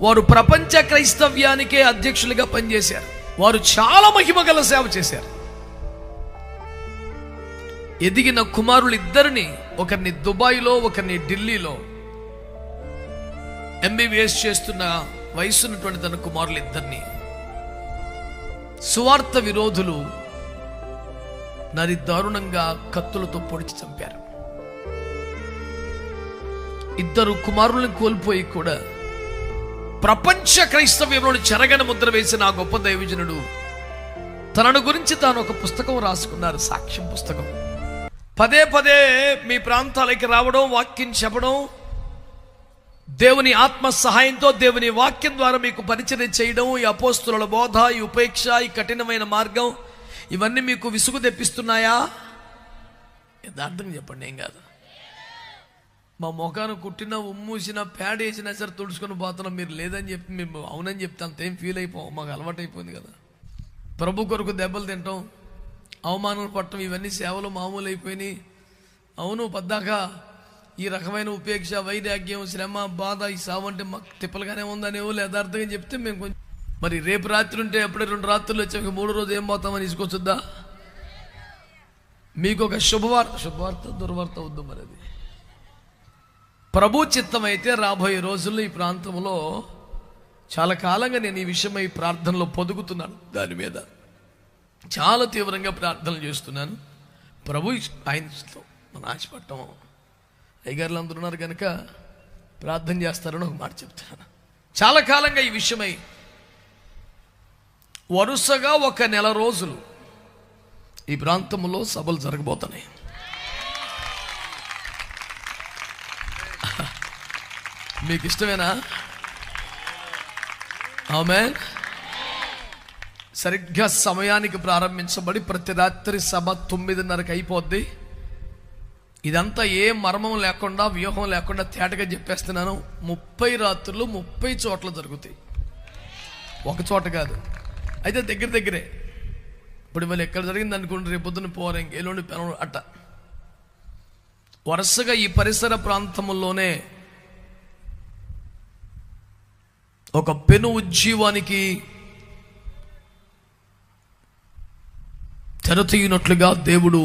వారు ప్రపంచ క్రైస్తవ్యానికే అధ్యక్షులుగా పనిచేశారు. వారు చాలా మహిమ గల సేవ చేశారు. ఎదిగిన కుమారులు ఇద్దరిని ఒకరిని దుబాయ్లో ఒకరిని ఢిల్లీలో ఎంబీబీఎస్ చేస్తున్న వయసున్నటువంటి తన కుమారులు ఇద్దరిని సువార్త విరోధులు నరి దారుణంగా కత్తులతో పొడిచి చంపారు. ఇద్దరు కుమారులను కోల్పోయి కూడా ప్రపంచ క్రైస్తవ్యంలోని చెరగని ముద్ర వేసిన ఆ గొప్ప దైవజనుడు తనను గురించి తాను ఒక పుస్తకం రాసుకున్నారు సాక్ష్యం పుస్తకం. పదే పదే మీ ప్రాంతాలకి రావడం వాక్యం చెప్పడం దేవుని ఆత్మ సహాయంతో దేవుని వాక్యం ద్వారా మీకు పరిచయం చేయడం ఈ అపోస్తుల బోధ ఈ ఉపేక్ష ఈ కఠినమైన మార్గం ఇవన్నీ మీకు విసుగు తెప్పిస్తున్నాయా? యథార్థంగా చెప్పండి ఏం కాదు. మా ముఖాన్ని కుట్టినా ఉమ్మూసిన ప్యాడ్ వేసినా సరే తుడుచుకొని పోతున్నాం. మీరు లేదని చెప్పి మేము అవునని చెప్తే అంతేం ఫీల్ అయిపోం మాకు అలవాటు అయిపోయింది కదా. ప్రభు కొరకు దెబ్బలు తింటాం. అవమానం పట్టడం ఇవన్నీ సేవలు మామూలు అయిపోయినాయి అవును పద్దాక ఈ రకమైన ఉపేక్ష వైరాగ్యం శ్రమ బాధ ఈ సావు అంటే మాకు తిప్పలుగానే ఉందనేవో యథార్థంగా చెప్తే మేము కొంచెం మరి రేపు రాత్రి ఉంటే ఎప్పుడే రెండు రాత్రులు వచ్చాక మూడు రోజు ఏం పోతామని తీసుకొచ్చుద్దా? మీకు ఒక శుభవార్త శుభవార్త దుర్వార్త వద్దు మరి అది. ప్రభు చిత్తం అయితే రాబోయే రోజుల్లో ఈ ప్రాంతంలో చాలా కాలంగా నేను ఈ విషయమై ప్రార్థనలో పొదుగుతున్నాను. దాని మీద. చాలా తీవ్రంగా ప్రార్థనలు చేస్తున్నాను. ప్రభు ఆయనతో మన ఆశపడటం. అయ్యగారులు అందరూ ఉన్నారు కనుక ప్రార్థన చేస్తారని ఒక మాట చెప్తాను చాలా కాలంగా ఈ విషయమై వరుసగా ఒక నెల రోజులు ఈ ప్రాంతంలో సభలు జరగబోతున్నాయి. మీకు ఇష్టమేనా? ఆమె సరిగ్గా సమయానికి ప్రారంభించబడి ప్రతి రాత్రి సభ తొమ్మిదిన్నరకు అయిపోద్ది. ఇదంతా ఏ మర్మం లేకుండా వ్యూహం లేకుండా తేటగా చెప్పేస్తున్నాను. ముప్పై రాత్రులు ముప్పై చోట్ల జరుగుతాయి. ఒక చోట కాదు. అయితే దగ్గర దగ్గరే. ఇప్పుడు మళ్ళీ ఎక్కడ జరిగింది అనుకుంటే రేపు పొద్దున పోరం ఇంకేలోని పెన అట్ట. వరుసగా ఈ పరిసర ప్రాంతముల్లోనే ఒక పెను ఉజ్జీవానికి తెరతీయనట్లుగా దేవుడు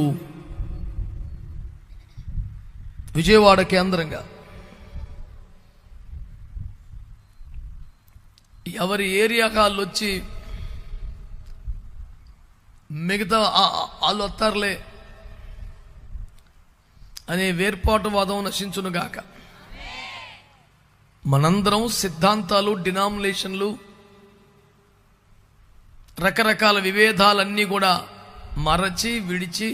విజయవాడ కేంద్రంగా ఎవరి ఏరియా వాళ్ళు వచ్చి మిగతా వాళ్ళు వస్తారులే అనే వేర్పాటువాదం నశించునుగాక. మనందరం సిద్ధాంతాలు డినామినేషన్లు రకరకాల విభేదాలన్నీ కూడా మరచి విడిచి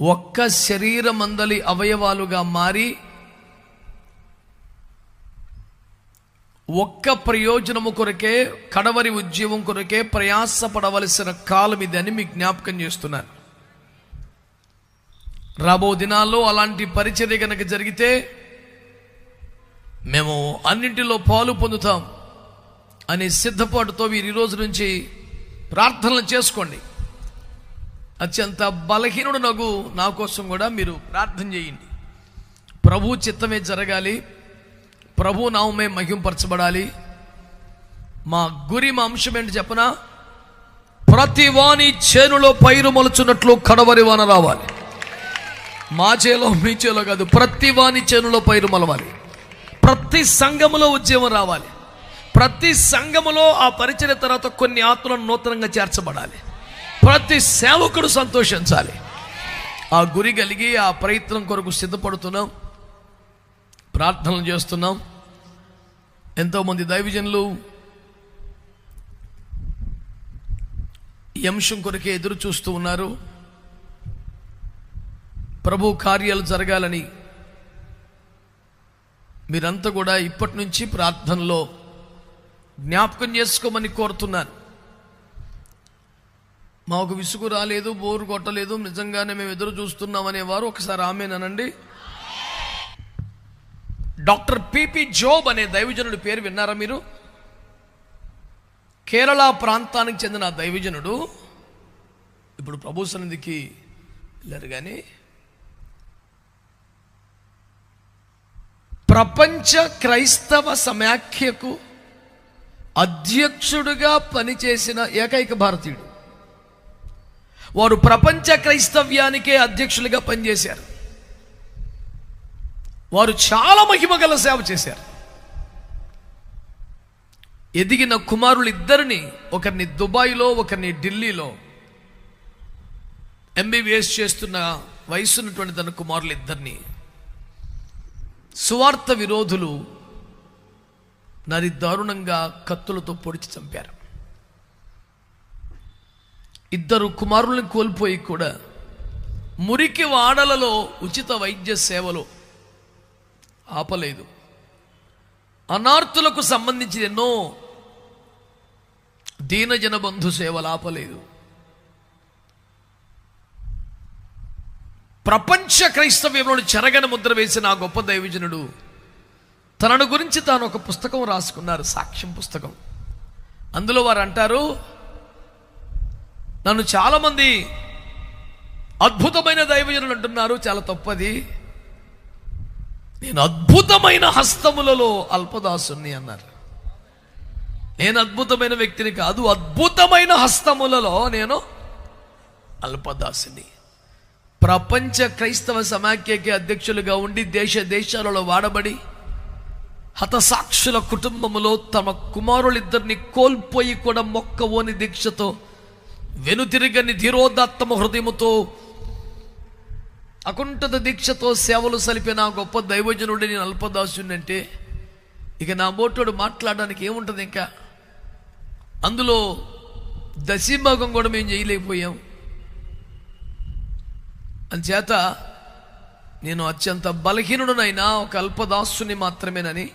ఒక్క శరీరమందలి అవయవాలుగా మారి ఒక్క ప్రయోజనము కొరకే కడవరి ఉద్యమం కొరకే ప్రయాసపడవలసిన కాలం ఇది అని మీకు జ్ఞాపకం చేస్తున్నాను రాబో దినాల్లో అలాంటి పరిచర్య కనుక జరిగితే మేము అన్నింటిలో పాలు పొందుతాం అనే సిద్ధపాటుతో మీరు ఈరోజు రోజు నుంచి ప్రార్థనలు చేసుకోండి. అత్యంత బలహీనుడు నగు నా కోసం కూడా మీరు ప్రార్థన చేయండి. ప్రభు చిత్తమే జరగాలి. ప్రభు నామే మహింపరచబడాలి. మా గురి మా అంశం ఏంటి చెప్పనా? ప్రతి వాని చేనులో పైరు మొలుచున్నట్లు కడవరి వాన రావాలి. మా చేలో మీ చేలో కాదు ప్రతి వాని చేనులో పైరు మొలవాలి. ప్రతి సంఘములో ఉద్యమం రావాలి. ప్రతి సంఘములో ఆ పరిచయ తర్వాత కొన్ని ఆత్మలను నూతనంగా చేర్చబడాలి. ప్రతి సేవకుడు సంతోషించాలి. ఆ గురి కలిగి ఆ ప్రయత్నం కొరకు సిద్ధపడుతున్నాం. ప్రార్థనలు చేస్తున్నాం. ఎంతోమంది దైవజనులు ఈ అంశం కొరకే ఎదురు చూస్తూ ఉన్నారు. ప్రభు కార్యాలు జరగాలని మీరంతా కూడా ఇప్పటి నుంచి ప్రార్థనలో జ్ఞాపకం చేసుకోమని కోరుతున్నాను. మాకు విసుగు రాలేదు బోరు కొట్టలేదు నిజంగానే మేము ఎదురు చూస్తున్నాం అనేవారు ఒకసారి ఆమెనండి డాక్టర్ పిపి జోబ్ అనే దైవజనుడి పేరు విన్నారా మీరు? కేరళ ప్రాంతానికి చెందిన దైవజనుడు. ఇప్పుడు ప్రభు సన్నిధికి వెళ్ళారు కానీ ప్రపంచ క్రైస్తవ సమాఖ్యకు అధ్యక్షుడిగా పనిచేసిన ఏకైక భారతీయుడు. వారు ప్రపంచ క్రైస్తవ్యానికే అధ్యక్షులుగా పనిచేశారు. వారు చాలా మహిమగల సేవ చేశారు. ఎదిగిన కుమారులు ఇద్దరిని ఒకరిని దుబాయ్లో ఒకరిని ఢిల్లీలో ఎంబీబీఎస్ చేస్తున్న వయసున్నటువంటి తన కుమారులు ఇద్దరిని సువార్త విరోధులు నది దారుణంగా కత్తులతో పొడిచి చంపారు. ఇద్దరు కుమారుల్ని కోల్పోయి కూడా మురికి వాడలలో ఉచిత వైద్య సేవలు ఆపలేదు. అనార్థులకు సంబంధించిన ఎన్నో దీనజన బంధు సేవలు ఆపలేదు. ప్రపంచ క్రైస్తవ్యంలో చెరగని ముద్ర వేసిన ఆ గొప్ప దైవజనుడు తనను గురించి తాను ఒక పుస్తకం రాసుకున్నారు సాక్ష్యం పుస్తకం. అందులో వారు అంటారు నన్ను చాలామంది అద్భుతమైన దైవజనులు అంటున్నారు చాలా తప్పది. నేను అద్భుతమైన హస్తములలో అల్పదాసుని అన్నారు. నేను అద్భుతమైన వ్యక్తిని కాదు అద్భుతమైన హస్తములలో నేను అల్పదాసుని ప్రపంచ క్రైస్తవ సమాఖ్యకి అధ్యక్షులుగా ఉండి దేశ దేశాలలో వాడబడి హతసాక్షుల కుటుంబములో తమ కుమారులిద్దరిని కోల్పోయి కూడా మొక్కవోని దీక్షతో వెనుతిరగని ధీరోదాత్తమ హృదయముతో అకుంఠత దీక్షతో సేవలు సలిపిన గొప్ప దైవజనుడి నేను అల్పదాసునంటే ఇక నా మోటోడు మాట్లాడడానికి ఏముంటుంది ఇంకా? అందులో దశీభాగం కూడా మేము చేయలేకపోయాం. అంచేత నేను అత్యంత బలహీనుడునైనా ఒక అల్పదాసుని మాత్రమేనని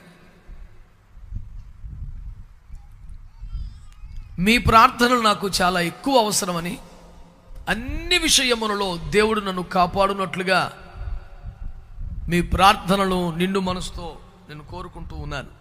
మీ ప్రార్థనలు నాకు చాలా ఎక్కువ అవసరమని అన్ని విషయములలో దేవుడు నన్ను కాపాడునట్లుగా మీ ప్రార్థనలు నిండు మనసుతో నేను కోరుకుంటూ ఉన్నాను.